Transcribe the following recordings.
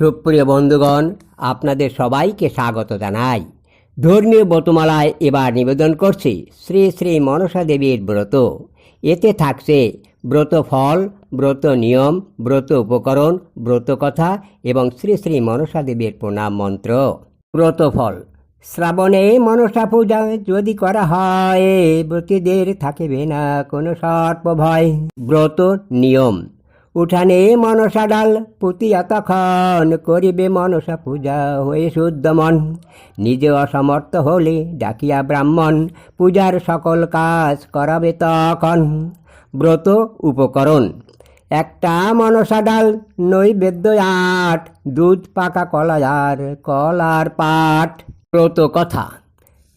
সুপ্রিয় বন্ধুগণ, আপনাদের সবাইকে স্বাগত জানাই। ধর্মীয় ব্রতমালায় এবার নিবেদন করছি শ্রী শ্রী মনসা দেবীর ব্রত। এতে থাকছে ব্রত ফল, ব্রত নিয়ম, ব্রত উপকরণ, ব্রত কথা এবং শ্রী শ্রী মনসা দেবীর প্রণাম মন্ত্র। ব্রত ফল। শ্রাবণে মনসা পূজা যদি করা হয়, ব্রতীদের থাকিবে না কোনো সর্প ভয়। ব্রত নিয়ম। উঠানে মনসা ডাল পুতিয়া তখন করিবে মনসা পূজা হয়ে শুদ্ধ মন। নিজে অসমর্থ হলে ডাকিয়া ব্রাহ্মণ, পূজার সকল কাজ করাবে তখন। ব্রত উপকরণ, একটা মনসা ডাল, নৈবেদ্য আট, দুধ পাকা কলা আর কলার পাট। ব্রত কথা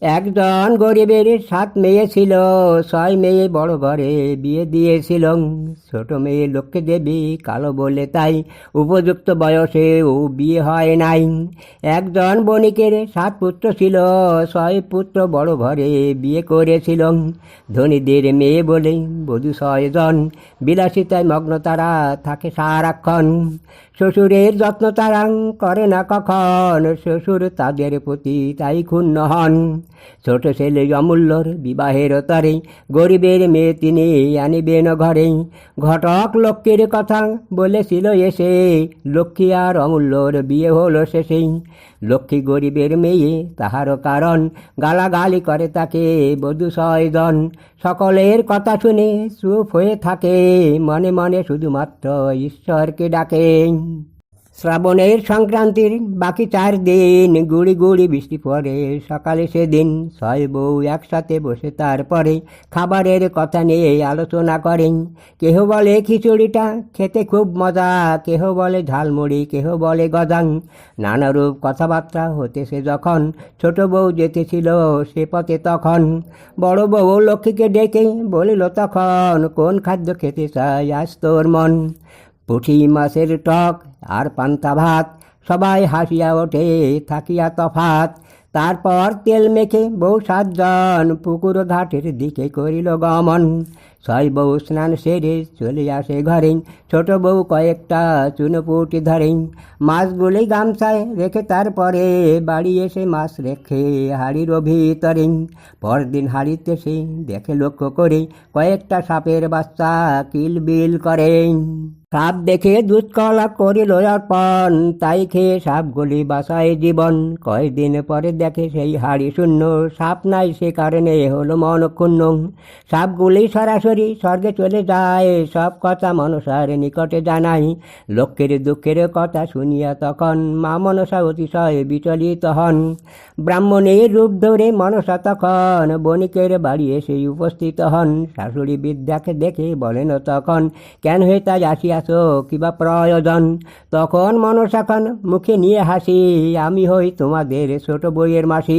একজন গরিবের সাত মেয়ে ছিল, ছয় মেয়ে বড় ঘরে বিয়ে দিয়েছিল ছোট মেয়ে লক্ষ্মী দেবী কালো বলে তাই উপযুক্ত বয়সে ও বিয়ে হয় নাই। একজন বণিকের সাত পুত্র ছিল, ছয় পুত্র বড় ঘরে বিয়ে করেছিল ধনীদের মেয়ে বলে বধূ ছয়জন, বিলাসিতায় মগ্ন তারা থাকে সারাক্ষণ। শ্বশুরের যত্ন তারা করে না কখন, শ্বশুর তাদের প্রতি তাই ক্ষুণ্ণ হন। ছোট ছেলে অমূল্যর বিবাহের তরে গরিবের মেয়ে তিনি আনিবেন ঘরে। ঘটক লক্ষ্মীর কথা বলেছিল এসে, লক্ষ্মী আর অমূল্যর বিয়ে হলো শেষেই লক্ষ্মী গরিবের মেয়ে, তাহার কারণ গালাগালি করে তাকে বধূ ছয়জন সকলের কথা শুনে চুপ হয়ে থাকে, মনে মনে শুধুমাত্র ঈশ্বরকে ডাকে। শ্রাবণের সংক্রান্তির বাকি চার দিন গুড়ি গুড়ি বৃষ্টি পড়ে। সকালে সেদিন ছয় বউ একসাথে বসে তারপরে খাবারের কথা নিয়ে আলোচনা করেন। কেহ বলে খিচুড়িটা খেতে খুব মজা, কেহ বলে ঝালমুড়ি, কেহ বলে গজাং। নানারূপ কথাবার্তা হতেছে যখন ছোট বউ যেতেছিল সে পথে তখন বড় বউ লক্ষ্মীকে ডেকে বলিল, তখন কোন খাদ্য খেতে চাই? আজ তোর মন। পুঁটি মাছের টক আর পান্তা ভাত, সবাই হাসিয়া ওঠে, থাকিয়া তফাত। তারপর তেল মেখে বউ সাতজন পুকুর ঘাটের দিকে করিল গমন। ছয় বউ স্নান সেরে চলে আসে ঘরে ছোট বউ কয়েকটা চুনোপুটি ধরে মাছগুলি গামছায় রেখে তারপরে বাড়ি এসে মাছ রেখে হাড়ির ভিতরে পরদিন হাড়িতে সে দেখে লক্ষ্য করে কয়েকটা সাপের বাচ্চা কিলবিল করে সাপ দেখে দুধ কলা করিল অর্পণ, তাই খেয়ে সাপগুলি বাসায় জীবন। কয়েকদিন পরে দেখে সেই হাড়ি শূন্য, সাপ নাই সে কারণে হলো মন ক্ষুণ্ণ সাপগুলি সরাসরি স্বর্গে চলে যায় সব কথা মনসার নিকটে জানাই। লক্ষ্যের দুঃখের কথা শুনিয়া তখন মা মনসা অতিশয় বিচলিত হন। ব্রাহ্মণের রূপ ধরে মনসা তখন বণিকের বাড়ি এসে উপস্থিত হন। শাশুড়ি বিদ্যাকে দেখে বলেন তখন, কেন হয়ে তাই আসিয়াছ? কিবা প্রয়োজন? তখন মনসাখন মুখে নিয়ে হাসি, আমি হই তোমাদের ছোট বইয়ের মাসি।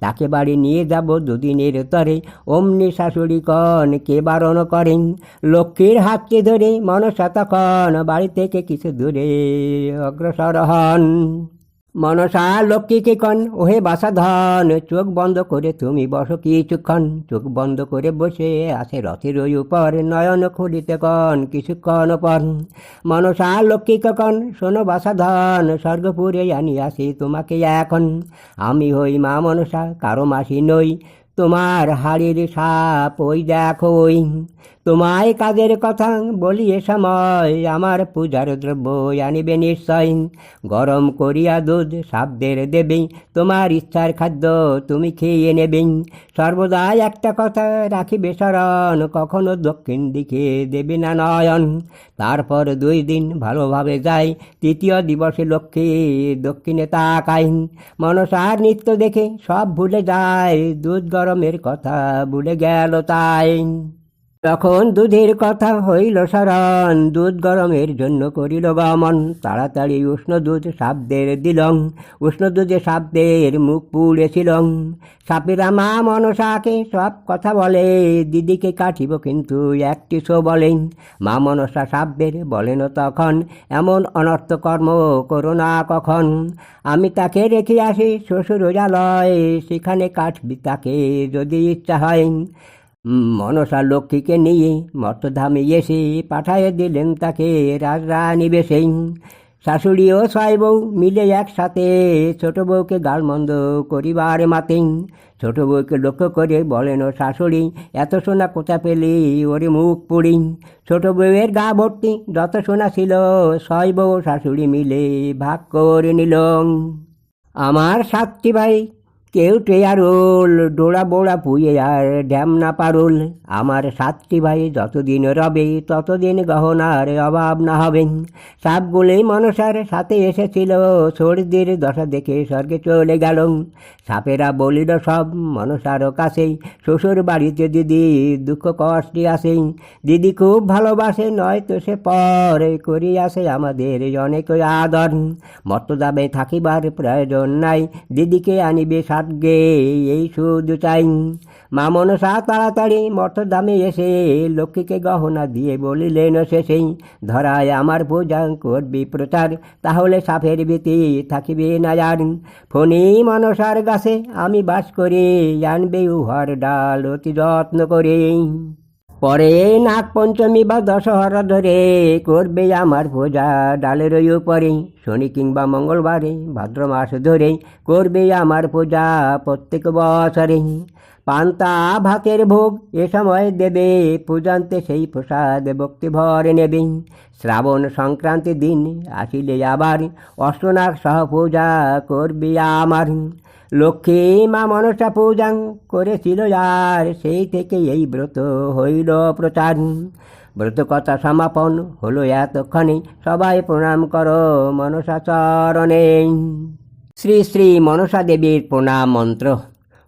তাকে বাড়ি নিয়ে যাব দুদিনের তরে। অমনি শাশুড়ি কন কে বারণ করেন। লক্ষ্মীর হাতকে ধরে মনসা তখন বাড়ি থেকে কিছু দূরে অগ্রসর হন। মনসা লক্ষ্মীকে কন, ওহে বাসা ধন চোখ বন্ধ করে তুমি বসো কিছুক্ষণ। চোখ বন্ধ করে বসে আসে রথের ওই উপর, নয়ন খুলিতে কন কিছুক্ষণ পর। মনসা লক্ষ্মীকে কন, শোনো বাসা ধন স্বর্গপুরে আনি আসি তোমাকে এখন। আমি হই মা মনসা, কারও মাসি নই। তোমার হাড়ির সাপ ওই দেখো ওই তোমায় কাজের কথা বলি এ সময় আমার পূজার দ্রব্য আনিবে নিশ্চয়। গরম করিয়া দুধ সাপদের দেবে তোমার ইচ্ছার খাদ্য তুমি খেয়ে নেবে। সর্বদা একটা কথা রাখিবে স্মরণ, কখনো দক্ষিণ দিকে দেবে না নয়ন। তারপর দুই দিন ভালোভাবে যায়, তৃতীয় দিবসে লক্ষ্মী দক্ষিণে তাকাই মনসার নৃত্য দেখে সব ভুলে যায়, দুধ গরমের কথা ভুলে গেল তাই। তখন দুধের কথা হইল স্মরণ দুধ গরমের জন্য করিল গমন। তাড়াতাড়ি উষ্ণ দুধ সাপদের দিলং। উষ্ণ দুধে সাপদের মুখ পুড়েছিল সাপেরা মা মনসাকে সব কথা বলে। দিদিকে কাটিব কিন্তু একটি শো বলেন মা মনসা সাপদের বলেন তখন, এমন অনর্থ কর্ম করো না কখন। আমি তাকে রেখে আসি শ্বশুর জালয় সেখানে কাটবি তাকে যদি ইচ্ছা হয়। মনসা লক্ষ্মীকে নিয়ে মর্তধামে এসে পাঠায় দিলেন তাকে রাজরানী বেশে শাশুড়ি ও ছয় বউ মিলে একসাথে ছোট বউকে গালমন্দ করিবার মাতেন। ছোট বউকে লক্ষ্য করে বলেন ও শাশুড়ি, এত সোনা কোথা পেলি? ওরে মুখ পুড়ি। ছোট বউয়ের গা ভর্তি, যত সোনা ছিল ছয় বউ শাশুড়ি মিলে ভাগ করে নিল আমার সাতটি ভাই কেউ টেয়ারুল ডোড়া বোড়া পুয়ে আর ড্যাম না পারুল। আমার সাতটি ভাই যতদিন রবে, ততদিন গহনার অভাব না হবে। সাপগুলোই মনসার সাথে এসেছিল, সর্দির দশা দেখে স্বর্গে চলে গেল। সাপেরা বলিল, সব মনসার কাছেই। শ্বশুর বাড়িতে দিদি দুঃখ কষ্টে আসে দিদি খুব ভালোবাসে, নয়তো সে পরে করি আসে আমাদের অনেক আদর। মর্তদাবে থাকিবার প্রয়োজন নাই। দিদিকে আনিবে সাতগে এই শুধু চাইন মা মনসা তাড়াতাড়ি মর্তদামে এসে লক্ষ্মীকে গহনা দিয়ে বলিলেন শেষেই ধরায় আমার পূজা করবি প্রচার, তাহলে সাফের ভীতি থাকিবে না আর। ফণি মনসার গাছে আমি বাস করি জানবে উহার ডাল অতি যত্ন করে। পরে নাগ পঞ্চমী বা দশহরা ধরে করবে আমার পূজা। ডালের উপরে, শনি কিংবা মঙ্গলবারে, ভাদ্র মাস ধরে করবে আমার পূজা প্রত্যেক বছরে। পান্তা ভাতের ভোগ এ সময় দেবে, পূজান্তে সেই প্রসাদ ভক্তি ভরে নেবে। শ্রাবণ সংক্রান্তি দিন আসিলে আবার অষ্টনাগ সহ পূজা করবে আমার। লক্ষ্মী মা মনসা পূজাং করেছিল যার, সেই থেকে এই ব্রত হইল প্রচার। ব্রত কথা সমাপন হলো এতক্ষণে। সবাই প্রণাম করো মনসা চরণে। শ্রী শ্রী মনসা দেবীর প্রণাম মন্ত্র।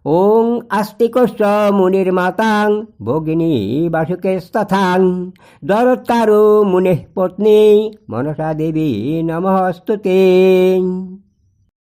ওং আস্তিকস্য মুনির মাতাং ভগিনী বাসুকে স্তথাং দরৎকারো মুনে পত্নী মনসা দেবী নমস্তুতে